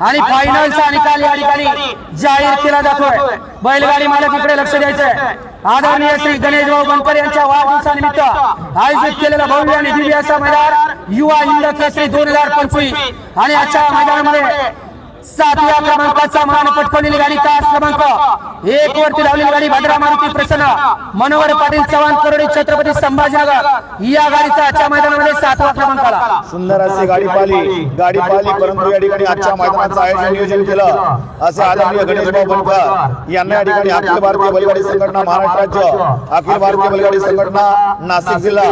आणि फायनलचा निकाल या ठिकाणी जाहीर केला जातोय. बैलगाडी मालक इकडे लक्ष द्यायचंय. आदरणीय श्री गणेश भाऊ बनकर यांच्या वाढदिवसानिमित्त आयोजित केलेला भव्य आणि दिव्य असा मैदान युवा हिंद केसरी दोन हजार पंचवीस. आणि आजच्या मैदानामध्ये सातव्या क्रमांकाचा मान पटकवलेली गाडी तास क्रमांक एक वरती लावलेली गाडी भद्रा मारुती प्रसन्न. मनोहर पाटील चव्हाण करोडी छत्रपती संभाजीनगर. या गाडीचा आजच्या मैदानामध्ये सातवा क्रमांक आला. सुंदर अशी गाडी पाली. गाडी पाली परंतु या ठिकाणी आजच्या मैदानाचं आयोजन नियोजन केलं. असे आदरणीय गणेश भाऊ बनकर यांना या ठिकाणी अखिल भारतीय बैलगाडी संघटना महाराष्ट्र राज्य अखिल भारतीय बैलगाडी संघटना नाशिक जिल्हा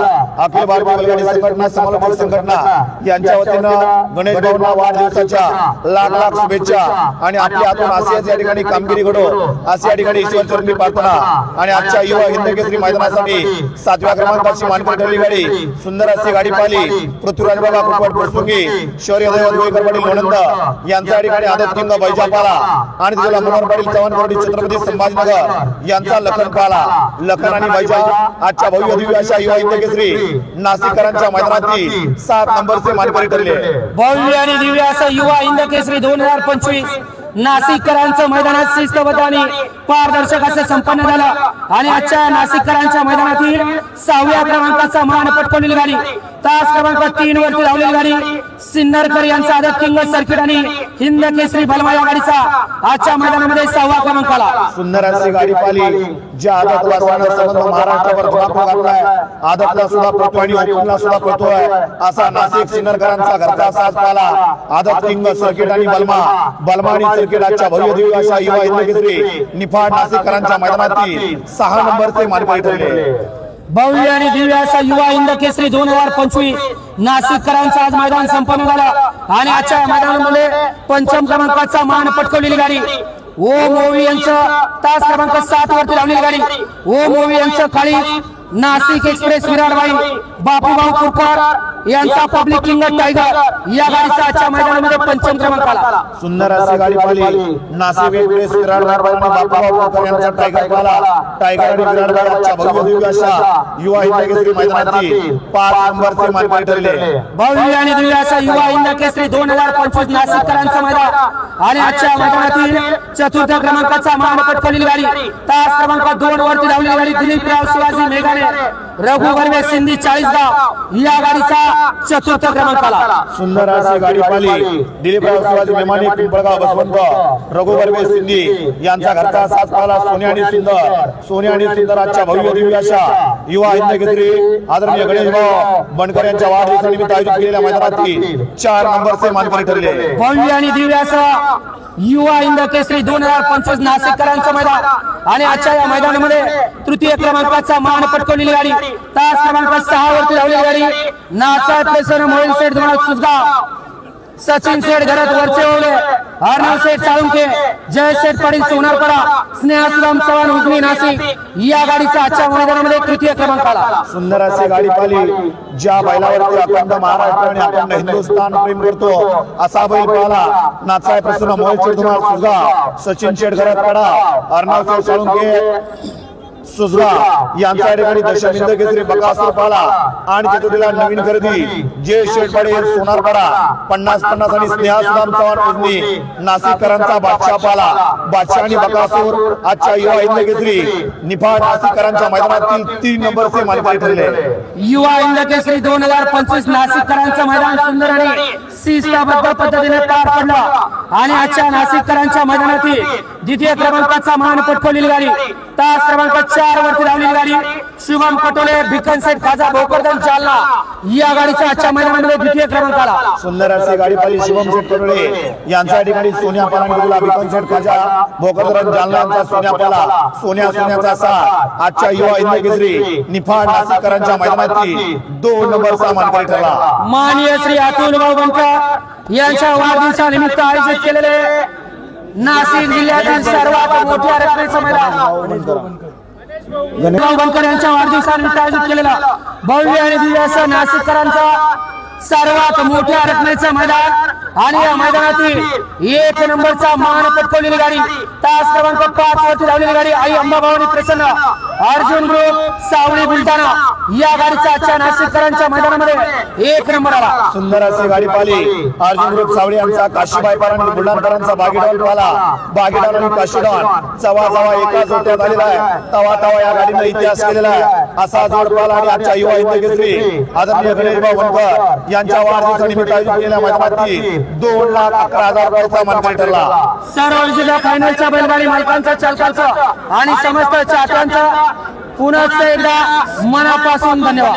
अखिल भारतीय बैलगाडी संघटना समोलपूर संघटना यांच्या वतीनं गणेश भाऊंना वाढदिवसाच्या लाख लाख शुभेच्छा. आणि आपल्या हातून आसियाच या ठिकाणी कामगिरी घडो. असे या ठिकाणी ईश्वर चरणी प्रार्थना. आणि आजच्या युवा हिंद केसरी मैदानासाठी सातव्या क्रमांकाची मानकरी ठरली गाडी. सुंदर अशी गाडी पाहिली. पृथ्वीराज बाबा कुपट प्रसंगी शौर्य दैवत गोळीकर पाटील लोणंद यांचा या ठिकाणी आदत किंग बैजापाला. आणि तुला मनोहर पाटील चव्हाण छत्रपती संभाजीनगर यांचा लखन पाला. लखन आणि बैजा आजच्या भव्य दिव्य अशा युवा हिंद केसरी नाशिककरांच्या मैदानातील सात नंबरचे मानकरी ठरले. भव्य आणि दिव्य असं युवा हिंद केसरी दोन हजार पंचवीस नाशिककरांचं मैदानात शिस्तबद्ध आणि पारदर्शक असं संपन्न झालं. आणि आजच्या नाशिककरांच्या मैदानातील सहाव्या क्रमांकाचा मान पटकवलेली गाडी. तास क्रमांक तीन वरती लावलेली गाडी. सिन्नरकर यांचा आदत किंग सर्किट आणि हिंद केसरी या गाडीचा आजच्या मैदानामध्ये सहावा क्रमांक आला. सुंदर अशी गाडी पाहिली ज्या आदत संबंध महाराष्ट्रावर धुमाकूळ घातलाय. आदतला सुद्धा आणि ओपनला सुद्धा पळतोय असा नाशिक सिन्नरकरांचा घरचा साज पाला. आदत किंग सर्किट आणि बलमा. बलमा. आणि सर्किट आजच्या भव्य दिव्य अशा युवा हिंद केसरी निफाड नाशिककरांच्या मैदानातील सहा नंबरचे मानकरी ठरले. भव्य आणि दिव्य असा युवा इंद केसरी दोन हजार पंचवीस. नाशिककरांचं आज मैदान संपन्न झालं. आणि आजच्या मैदानामध्ये पंचम क्रमांकाचा मान पटकवलेली गाडी. ओम ओवी यांचं तास क्रमांक सात वरती लावलेली गाडी. ओम ओवी यांचं खाली नाशिक एक्सप्रेस विराटबाई बापूभाऊ कुरकर यांचा पब्लिक किंग टायगर या गाडीचा आजच्या मैदानामध्ये पंचम क्रमांक आला सुंदर अशी गाडी पाहिली. नाशिक एक्सप्रेस यांचा टायगर पाला टायगर आणि अशा युवा हिंद केसरी मैदानातील पाच नंबरचे मानकरी ठरले भव्य आणि दिव्य असा युवा हिंद केसरी दोन हजार पंचवीस नाशिककरांचा मैदान. आणि आजच्या मैदानातील चतुर्थ क्रमांकाचा मान पटकवलेली गाडी. तास क्रमांक दोन वरती लावलेली गाडी दिलीपराव शिवाजी मेघाने रघु बर्वे सिंधी चाळीसगाव या गाडीचा चतुर्थ क्रमांक आला. सुंदर अशी गाडी पाहिली. दिलीपराव शिवाजी मेमाने पिंपळगाव बसवंत. रघुबर्वे सिंधी यांचा घरचा साथ पाहिला सोन्या आणि सुंदर. सोन्या आणि सुंदर आजच्या भव्य दिव्य अशा युवा हिंद केसरी आदरणीय गणेश भाऊ बनकर यांच्या वाढदिवसानिमित्त आयोजित केलेल्या मैदानातील चार नंबरचे मानकरी ठरले भव्य आणि दिव्य असा युवा हिंद केसरी दोन हजार पंचवीस नाशिककरांचं मैदान. आणि आजच्या या मैदानामध्ये तृतीय क्रमांकाचा मान पटकवलेली गाडी. तास क्रमांक सहा वरती लावलेली गाडी. नाचा प्लेसर मोहिल सेठ दोन सुसगाव सचिन सेठ घरात वरचे ओले अर्णव सेठ साळुंके जय सेठ पाटील सोनारपडा स्नेहासुराम चव्हाण उजनी नाशिक. या गाडीचा आजच्या मैदानामध्ये तृतीय क्रमांक आला सुंदर अशी गाडी पाहिली ज्या बैलावरती अखंड महाराष्ट्र आणि अखंड हिंदुस्थान प्रेम करतो. असा बैल पाहिला नाचाय प्रसन्न मोहित शेठ सुजगा सचिन शेठ घरात कडा अर्णव शेठ साळुंके सुजगा यांचा ठिकाणी दशमिंद केसरी बकासूर पाला आणि तिथं नवीन खरेदी जे शेठपाडे सोनारपाडा पन्नास पन्नास आणि स्नेहा सुदाम चव्हाण उजनी नाशिककरांचा बादशाह पाला. बादशाह आणि बकासूर आजच्या युवा हिंद केसरी. निफाड नाशिककरांच्या मैदानातील तीन नंबरचे मानकरी ठरले. युवा हिंद केसरी दोन हजार पंचवीस नाशिककरांचं मैदान सुंदर आणि शिस्तबद्ध पद्धतीने पार पडलं. आणि आजच्या नाशिककरांच्या मैदानातील द्वितीय क्रमांकाचा मान पटकवलेली गाडी तास क्रमांक चार वरती लावलेली गाडी. शुभम पटोले भिकन सेठ खाजा भोकरदन जालना. या गाडीचा आजच्या मैदानामध्ये द्वितीय क्रमांक आला. सुंदर अशी गाडी पाहिली शिवम शेठ करोडे यांच्या ठिकाणी सोन्या पाला गुलाबी शेठ खाजा भोकरदन जालना यांचा सोन्या पाला. सोन्या सोन्याचा साथ आजच्या युवा हिंद केसरी निफाड नाशिककरांच्या मैदानातील दोन नंबरचा मानकरी ठरला. माननीय श्री अतुल भाऊ बनकर यांच्या वाढदिवसानिमित्त आयोजित केलेले नाशिक जिल्ह्यातील सर्वात मोठ्या मैदान. भाऊ बनकर यांच्या वाढदिवसानिमित्त आयोजित केलेला भव्य आणि दिव्य असं नाशिककरांचा सर्वात मोठ्या रकमेचं मैदान. आणि या मैदानातील एक नंबरचा मान पटकवलेली गाडी तास क्रमांक पाच वरती लावलेली गाडी आई अंबाभावानी प्रसन्न. अर्जुन ग्रुप सावळी बुलढाणा. या गाडीचा आजच्या नाशिककरांच्या मैदानामध्ये एक नंबर आला. सुंदर अशी गाडी पाली अर्जुन ग्रुप सावळी यांचा काशीबाई पारा आणि बुलढाणकरांचा बागेडॉल पाला बागेडॉल आणि काशीडॉन चवा चवा एका जोट्यात आलेला आहे. तवा तवा या गाडीनं इतिहास केलेला आहे. असा जोड पाला आणि आजच्या युवा हिंदकेसरी आदरणीय गणेशभाऊ वनकर यांच्या वाढदिवसानिमित्त आयोजित केलेल्या मैदानाची दोन लाख अकरा हजार रुपयाचा मानकरी ठरला. सर्व जिल्हा फायनलच्या बैलगाडी मालकांचा चालकांचा आणि समस्त चाहत्यांचा पुन्हा एकदा मनापासून धन्यवाद.